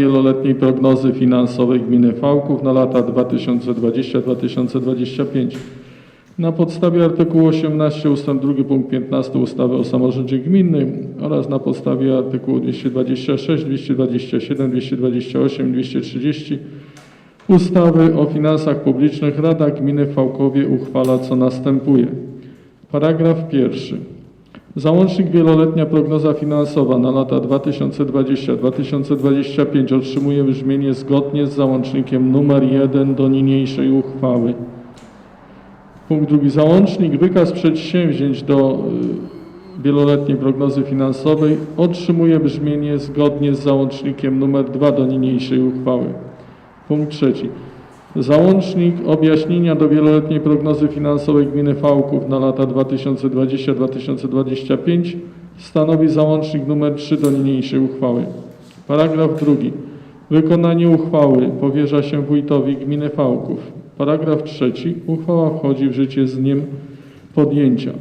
wieloletniej prognozy finansowej gminy Fałków na lata 2020-2025. Na podstawie artykułu 18 ust. 2 punkt 15 ustawy o samorządzie gminnym oraz na podstawie artykułu 226, 227, 228, 230 ustawy o finansach publicznych Rada Gminy Fałkowie uchwala co następuje. Paragraf pierwszy. Załącznik wieloletnia prognoza finansowa na lata 2020-2025 otrzymuje brzmienie zgodnie z załącznikiem numer 1 do niniejszej uchwały. Punkt drugi. Załącznik wykaz przedsięwzięć do y, wieloletniej prognozy finansowej otrzymuje brzmienie zgodnie z załącznikiem numer 2 do niniejszej uchwały. Punkt trzeci. Załącznik objaśnienia do wieloletniej prognozy finansowej gminy Fałków na lata 2020-2025 stanowi załącznik nr 3 do niniejszej uchwały. Paragraf drugi. Wykonanie uchwały powierza się wójtowi gminy Fałków. Paragraf trzeci. Uchwała wchodzi w życie z dniem podjęcia.